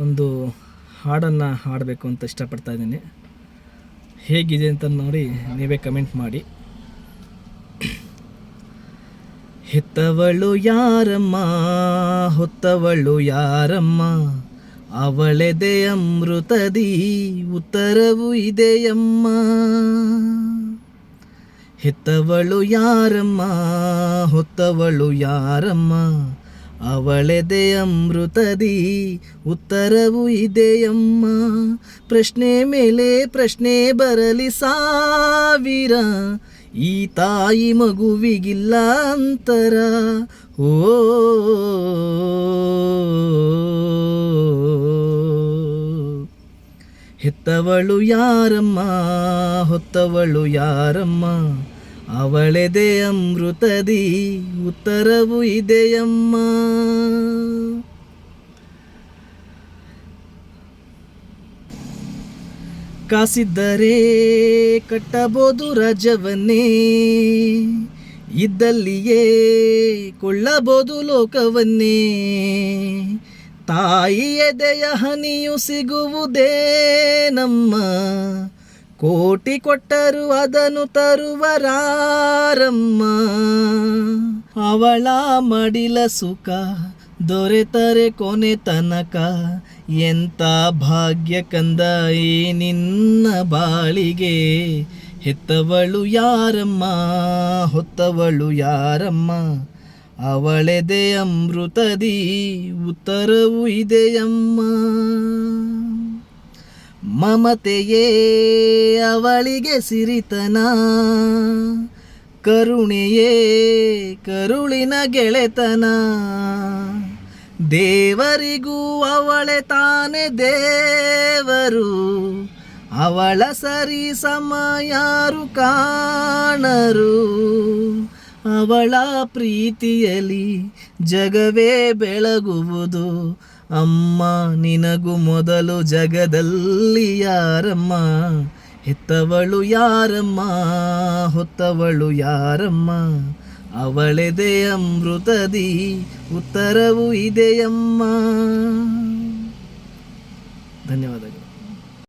ಒಂದು ಹಾಡನ್ನು ಹಾಡಬೇಕು ಅಂತ ಇಷ್ಟಪಡ್ತಾ ಇದ್ದೀನಿ. ಹೇಗಿದೆ ಅಂತ ನೋಡಿ ನೀವೇ ಕಮೆಂಟ್ ಮಾಡಿ. ಹೆತ್ತವಳು ಯಾರಮ್ಮ? ಹೊತ್ತವಳು ಯಾರಮ್ಮ? ಅವಳೆದೆ ಅಮೃತದಿ, ಉತ್ತರವು ಇದೆಯಮ್ಮ. ಹೆತ್ತವಳು ಯಾರಮ್ಮ? ಹೊತ್ತವಳು ಯಾರಮ್ಮ? ಅವಳೆದೆ ಅಮೃತದಿ, ಉತ್ತರವು ಇದೆಯಮ್ಮ ಪ್ರಶ್ನೆ ಮೇಲೆ ಪ್ರಶ್ನೆ ಬರಲಿ ಸಾವಿರ. ಈ ತಾಯಿ ಮಗುವಿಗಿಲ್ಲ ಅಂತರ. ಓ ಹೆತ್ತವಳು ಯಾರಮ್ಮ? ಹೊತ್ತವಳು ಯಾರಮ್ಮ? ಅವಳೆದೆ ಅಮೃತದಿ ಉತ್ತರವು ಇದೆಯಮ್ಮ ಕಾಸಿದ್ದರೆ ಕಟ್ಟಬೋದು ರಜವನ್ನೇ ಇದ್ದಲ್ಲಿಯೇ ಕೊಳ್ಳಬಹುದು ಲೋಕವನ್ನೇ. ತಾಯಿಯದೆಯ ಹನಿಯು ಸಿಗುವುದೇ ನಮ್ಮ ಕೋಟಿ ಕೊಟ್ಟರು ಅದನ್ನು ತರುವರಾರಮ್ಮ. ಅವಳ ಮಡಿಲ ಸುಖ ದೊರೆತರೆ ಕೊನೆ ತನಕ. ಎಂತ ಭಾಗ್ಯ ಕಂದ ಈ ನಿನ್ನ ಬಾಳಿಗೆ. ಹೆತ್ತವಳು ಯಾರಮ್ಮ? ಹೊತ್ತವಳು ಯಾರಮ್ಮ? ಅವಳೆದೆ ಅಮೃತದಿ, ಉತ್ತರವು ಇದೆಯಮ್ಮ. ಮಮತೆಯೇ ಅವಳಿಗೆ ಸಿರಿತನ. ಕರುಣೆಯೇ ಕರುಳಿನ ಗೆಳೆತನ. ದೇವರಿಗೂ ಅವಳೆ ತಾನೆ ದೇವರು. ಅವಳ ಸರಿ ಸಮ ಯಾರು ಕಾಣರು. ಅವಳ ಪ್ರೀತಿಯಲಿ ಜಗವೇ ಬೆಳಗುವುದು. ಅಮ್ಮ, ನಿನಗೂ ಮೊದಲು ಜಗದಲ್ಲಿ ಯಾರಮ್ಮ? ಹೆತ್ತವಳು ಯಾರಮ್ಮ? ಹೊತ್ತವಳು ಯಾರಮ್ಮ? ಅವಳೆದೆ ಅಮೃತದಿ, ಉತ್ತರವು ಇದೆಯಮ್ಮ. ಧನ್ಯವಾದಗಳು.